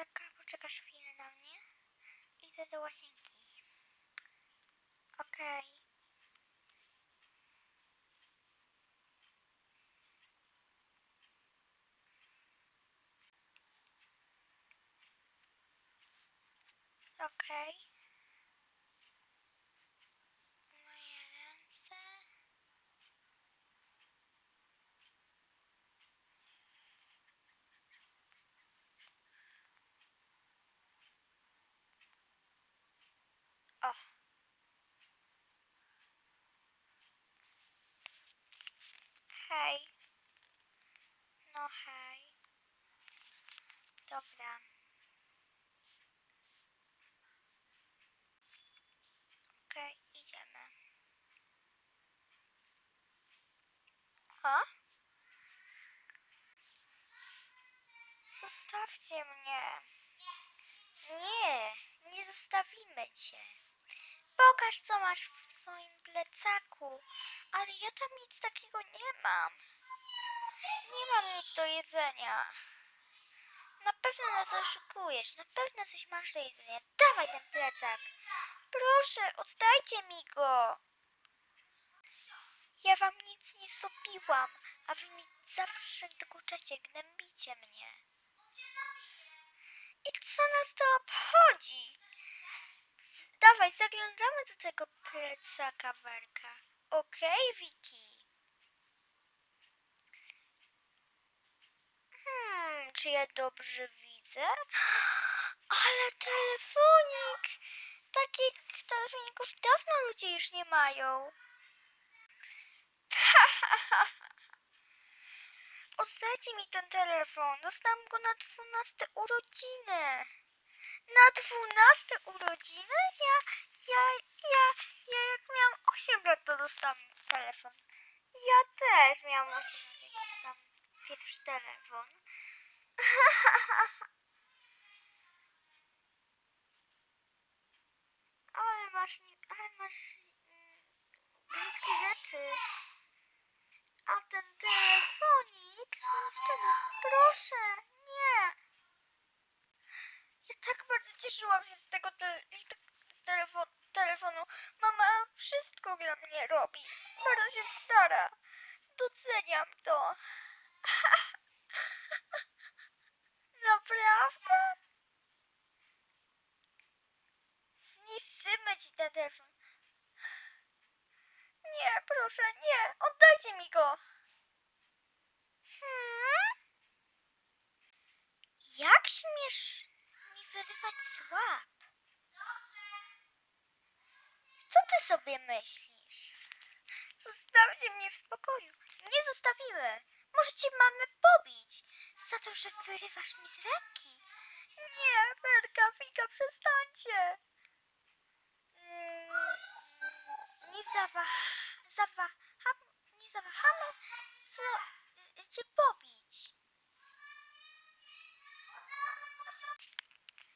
plecaka, poczekasz chwilę na mnie? Idę do łazienki. Okej. Okej. Moje O. Hej. No hej. Dobra. Okej, idziemy. O? Zostawcie mnie. Nie, nie zostawimy cię. Pokaż, co masz w swoim plecaku. Ale ja tam nic takiego nie mam. Nie mam nic do jedzenia. Na pewno nas oszukujesz. Na pewno coś masz do jedzenia. Dawaj ten plecak. Proszę, oddajcie mi go. Ja wam nic nie zrobiłam, a wy mi zawsze dokuczacie, gnębicie mnie. I co nas to obchodzi? Dawaj, zaglądamy do tego plecaka Werka. Okej, Wiki. Hmm, czy ja dobrze widzę? Ale telefonik! Takich telefoników dawno ludzie już nie mają. Oddajcie mi ten telefon. Dostałam go na 12 urodziny. Na 12 urodziny? Ja, ja, ja, ja jak miałam 8 lat, to dostałam telefon. Ja też miałam 8 lat, jak dostałam pierwszy telefon. Ale masz, ale masz mm, brzydkie rzeczy. A ten telefonik zniszczony. Proszę, nie. Ja tak bardzo cieszyłam się z tego te, tak- z telefon, telefonu. Mama wszystko dla mnie robi. Bardzo się stara. Doceniam to. Naprawdę? Zniszczymy ci ten telefon. Nie, proszę, nie. Oddajcie mi go. Hmm? Jak śmiesz mi wyrywać z łap? Co ty sobie myślisz? Zostawcie mnie w spokoju. Nie zostawimy. Możecie mamy pobić za to, że wyrywasz mi z ręki. Nie, Werka, Fika, przestańcie. Mm, Nie zawah... zawaham... Nie zawahamy za... cię pobić.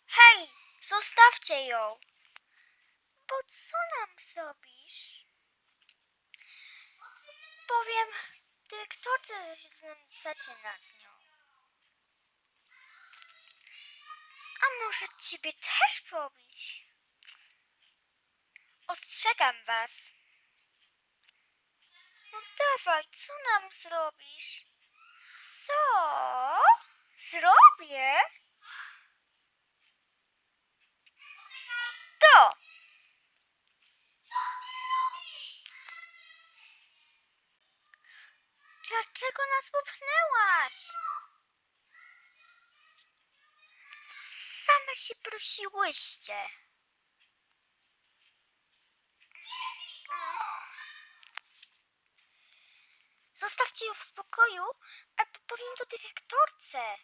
Hej, zostawcie ją. Bo co nam zrobisz? Powiem dyrektorce, że się znęcacie nad nią. A może ciebie też pobić? Ostrzegam was. No dawaj, co nam zrobisz? Co? Zrobię? To! Dlaczego nas popchnęłaś? Same się prosiłyście. Zostawcie ją w spokoju, albo powiem to dyrektorce.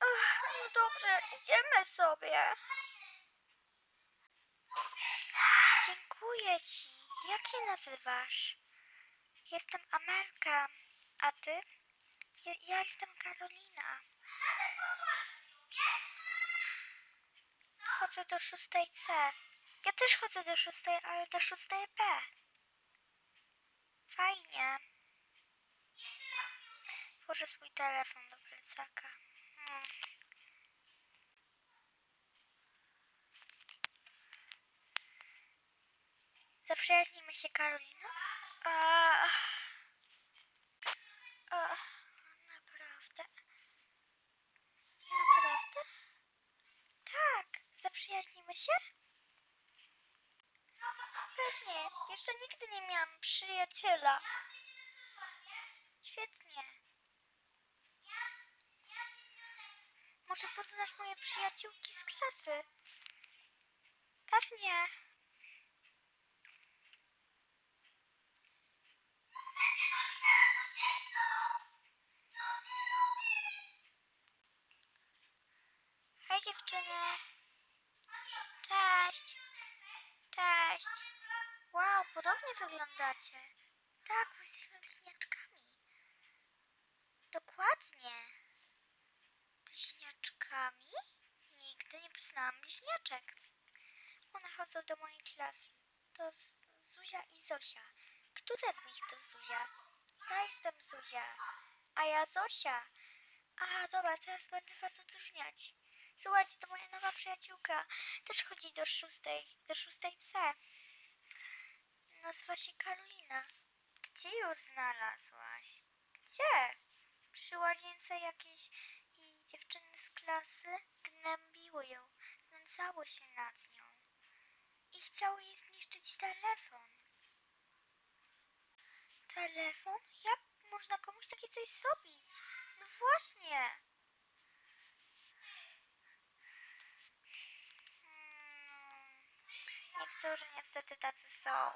Ach, no dobrze, idziemy sobie. Dziękuję ci. Jak się nazywasz? Jestem Amelka, a ty? Ja, ja jestem Karolina. Chodzę do szóstej C. Ja też chodzę do szóstej, ale do szóstej P. Fajnie. Włożę swój telefon do plecaka. Hmm. Się, Karolina. A się? Pewnie, jeszcze nigdy nie miałam przyjaciela. Świetnie. Może poznasz moje przyjaciółki z klasy? Pewnie. Hej dziewczyny. Cześć. Cześć. Wow, podobnie wyglądacie. Tak, bo jesteśmy bliźniaczkami. Dokładnie. Bliźniaczkami? Nigdy nie poznałam bliźniaczek. One chodzą do mojej klasy. To Zuzia i Zosia. Która z nich to Zuzia? Ja jestem Zuzia. A ja Zosia. Aha, dobra, teraz będę was odróżniać. Słuchajcie, to moja nowa przyjaciółka. Też chodzi do szóstej, do szóstej C. Nazywa się Karolina. Gdzie ją znalazłaś? Gdzie? Przy łazience jakieś i dziewczyny z klasy gnębiły ją, znęcały się nad nią i chciały jej zniszczyć telefon. Telefon? Jak można komuś takie coś zrobić? No właśnie. Hmm, Niektórzy niestety tacy są.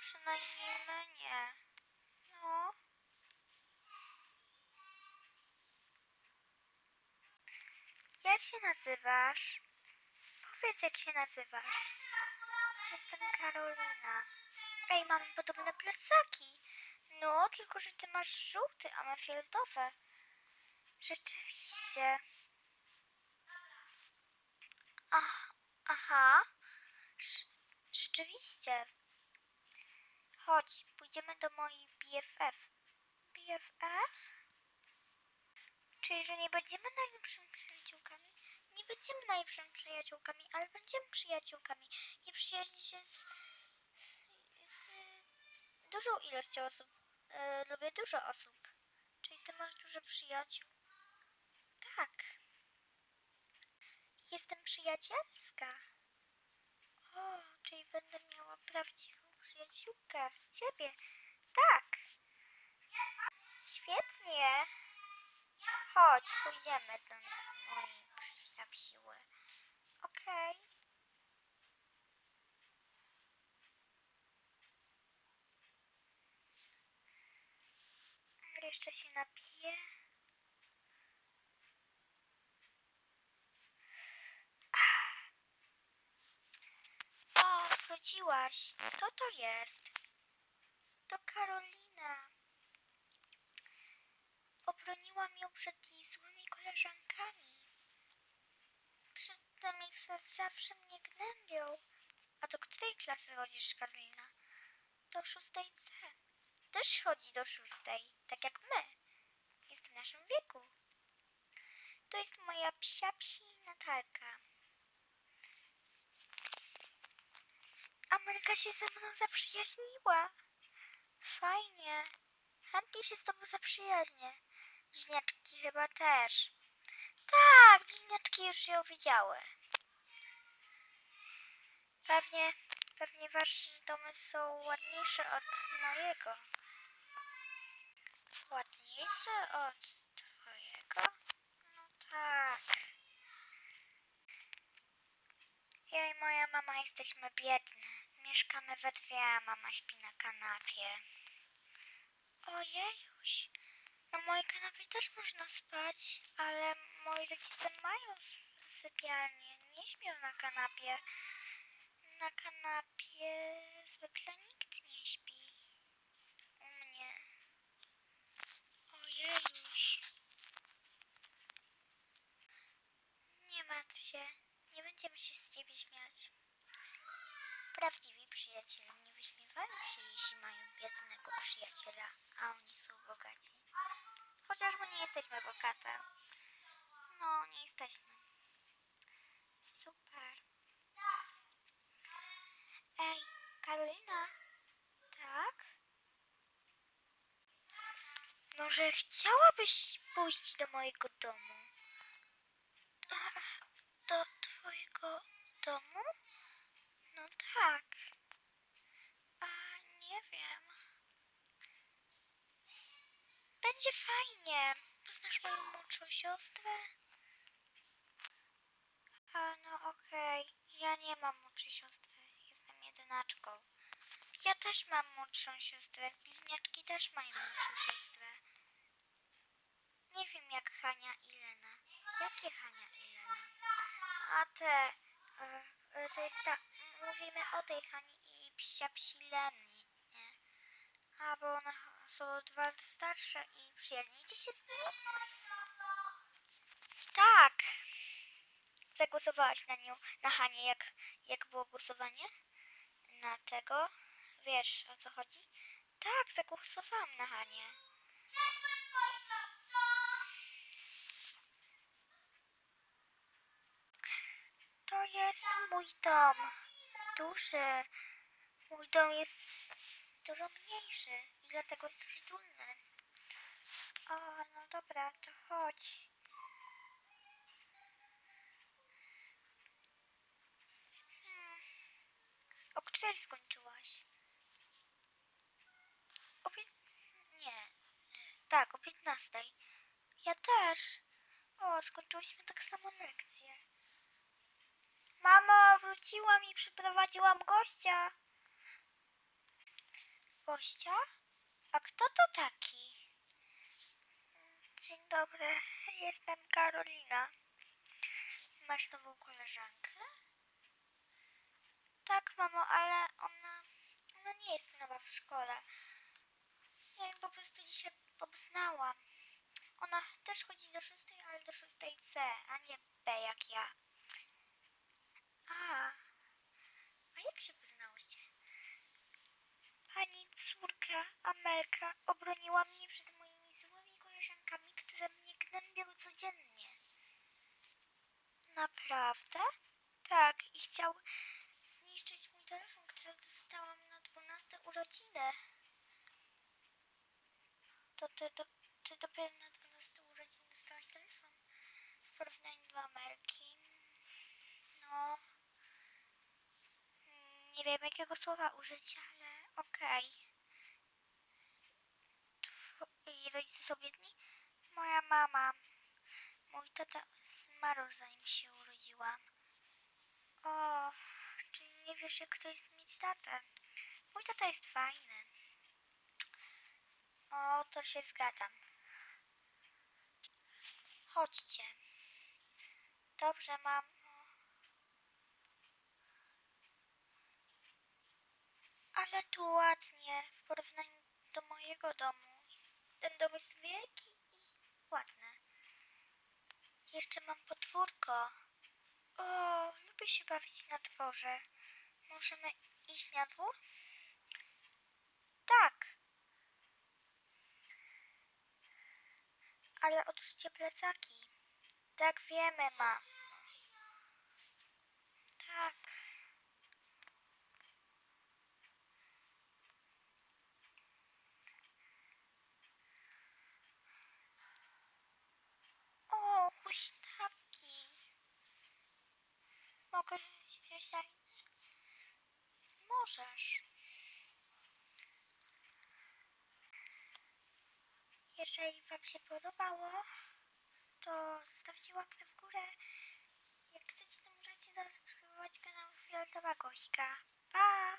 Przynajmniej my nie. No. Jak się nazywasz? Powiedz, jak się nazywasz. Jestem Karolina. Ej, mamy podobne plecaki. No, tylko że ty masz żółty, a ma fioletowe. Rzeczywiście. Ach, aha. Rzeczywiście. Chodź, pójdziemy do mojej BFF. BFF? Czyli, że nie będziemy najlepszymi przyjaciółkami? Nie będziemy najlepszymi przyjaciółkami, ale będziemy przyjaciółkami. I przyjaźnię się z, z dużą ilością osób. E, lubię dużo osób. Czyli ty masz dużo przyjaciół? Tak. Jestem przyjacielska. O, czyli będę miała prawdziwą przyjaciółkę. Ciebie. Tak. Świetnie. Chodź, pójdziemy do mojej przyjacióły. Okej. Jeszcze się napiję. O, wróciłaś. Kto to jest? To Karolina. Obroniłam ją przed jej złymi koleżankami. Przedtem ich zawsze mnie gnębią. A do której klasy chodzisz, Karolina? Do szóstej C. Też chodzi do szóstej, tak jak my. Jest w naszym wieku. To jest moja psia psi Natalka. Ameryka się ze mną zaprzyjaźniła. Fajnie. Chętnie się z tobą zaprzyjaźnię. Bliźniaczki chyba też. Tak, bliźniaczki już ją widziały. Pewnie, pewnie wasze domy są ładniejsze od mojego. Ładniejsze od twojego? No tak. Ja i moja mama jesteśmy biedne. Mieszkamy we dwie, a mama śpi na kanapie. Ojejuś. Na mojej kanapie też można spać, ale moi rodzice mają sypialnię. Nie śpią na kanapie. Na kanapie zwykle nikt nie śpi. U mnie. Ojejuś. Nie martw się. Nie będziemy się z ciebie śmiać. Prawdziwi przyjaciele nie wyśmiewają się, jeśli mają biednego przyjaciela, a oni są bogaci. Chociaż my nie jesteśmy bogate. No, nie jesteśmy. Super. Ej, Karolina? Tak? Może chciałabyś pójść do mojego domu? Do twojego domu? No tak. A nie wiem. Będzie fajnie. Poznasz moją młodszą siostrę? A no okej. Ja nie mam młodszej siostry. Jestem jedynaczką. Ja też mam młodszą siostrę. Bliźniaczki też mają młodszą siostrę. Nie wiem jak Hania i Lena. Jakie Hania? A te... E, e, to jest ta... Mówimy o tej Hani i psia psi Leny, nie? A, bo one są dwa starsze i przyjaźnicie się z nimi? Tak. Zagłosowałaś na nią, na Hanię, jak, jak było głosowanie? Na tego? Wiesz, o co chodzi? Tak, zagłosowałam na Hanię. To jest mój dom. Duży. Mój dom jest dużo mniejszy i dlatego jest przytulny. O, no dobra, to chodź. Hmm. O której skończyłaś? O pię... Nie. Tak, o piętnastej. Ja też. O, skończyłyśmy tak samo lekcję. Mamo, wróciłam i przyprowadziłam gościa. Gościa? A kto to taki? Dzień dobry, jestem Karolina. Masz nową koleżankę? Tak, mamo, ale ona, ona nie jest nowa w szkole. Ja ją po prostu dzisiaj poznałam. Ona też chodzi do szóstej, ale do szóstej C, a nie B jak ja. A, a jak się poznałyście? Pani córka Amelka obroniła mnie przed moimi złymi koleżankami, które mnie gnębią codziennie. Naprawdę? Tak, i chciał zniszczyć mój telefon, który dostałam na 12 urodziny. To ty, do, ty dopiero na 12 urodziny dostałaś telefon w porównaniu do Amelki. No, nie wiem jakiego słowa użyć, ale okej. Twoi rodzice są biedni? Moja mama. Mój tata zmarł zanim się urodziłam. O, czyli nie wiesz jak to jest mieć tatę. Mój tata jest fajny. O, to się zgadzam. Chodźcie. Dobrze, mamo. Ale tu ładnie w porównaniu do mojego domu. Ten dom jest wielki i ładny. Jeszcze mam podwórko. O, lubię się bawić na dworze. Możemy iść na dwór? Tak. Ale otwórzcie plecaki. Tak wiemy, ma. Tak. O, huśtawki. Inne? Możesz. Jeżeli Wam się podobało, to zostawcie łapkę w górę. Jak chcecie, to możecie zasubskrybować kanał Fioletowa Gośka. Pa!